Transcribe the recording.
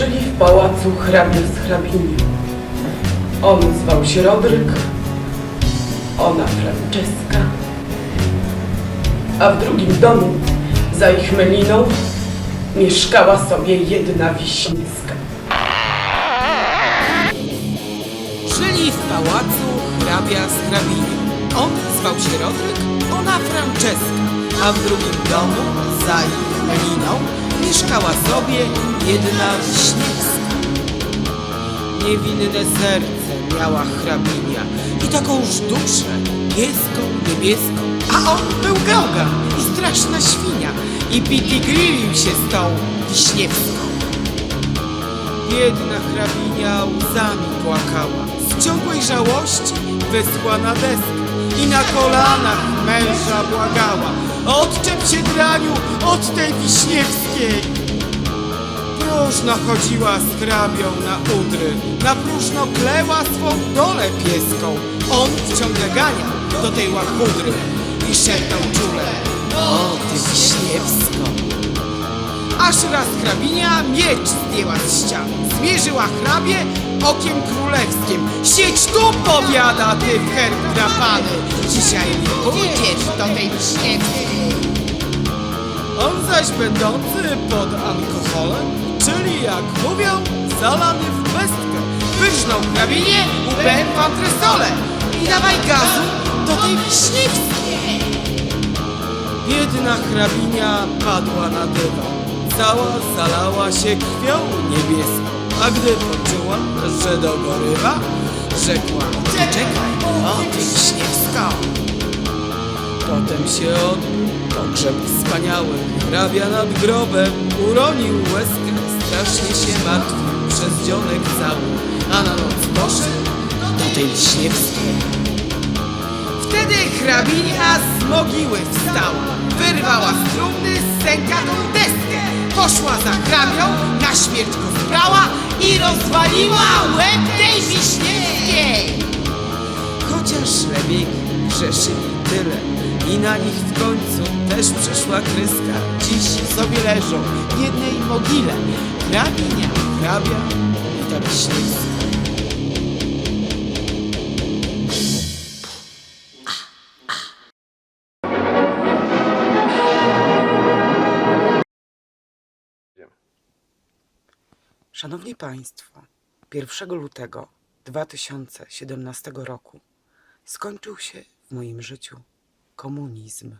Żyli w pałacu hrabia z hrabinie. On zwał się Rodryk, ona Franceska, a w drugim domu, za ich meliną, mieszkała sobie jedna wiśniewska. Żyli w pałacu hrabia z hrabiną. On zwał się Rodryk, ona Franceska, a w drugim domu, za ich meliną, mieszkała sobie jedna wiśniewska. Niewinne serce miała hrabinia i takąż duszę, nieską, niebieską, a on był gałgan i straszna świnia i pitigrilił się z tą wiśniewską. Biedna hrabinia łzami płakała, z ciągłej żałości wyschła na deskę i na kolanach męża błagała. Odczep się draniu od tej wiśniewskiej! Próżno chodziła z hrabią na udry, na próżno kleła swą dolę pieską. On ciągle ganiał do tej łachudry i szeptał czule, o ty wiśniewsko! Aż raz hrabinia miecz zdjęła z ścian. Zmierzyła hrabie okiem królewskim. Sieć tu powiada, ty w herb drapany. Dzisiaj nie pójdziesz do tej wiśniewskiej. On zaś będący pod alkoholem, czyli jak mówią, zalany w pestkę, wyrżnął hrabinie łbem w antresole i dawaj gazu do tej wiśniewskiej. Biedna hrabinia padła na dywan. Cała zalała się krwią niebieską. A gdy poczuła, że dogorywa, rzekła Czekaj, o ty Wiśniewska! Potem się odbył pogrzeb wspaniały. Hrabia nad grobem uronił łezkę. Strasznie się martwił przez dzionek cały. A na noc poszedł do tej Wiśniewskiej. Wtedy hrabinia z mogiły wstała, wyrwała z trumny sękatą poszła za hrabią, na śmierć go zbrała i rozwaliła łeb tej wiśniewskiej. Chociaż lebiegi grzeszyli tyle i na nich w końcu też przeszła kryska. Dziś sobie leżą w jednej mogile hrabinia, hrabia i ta wiśniewska. Szanowni Państwo, 1 lutego 2017 roku skończył się w moim życiu komunizm.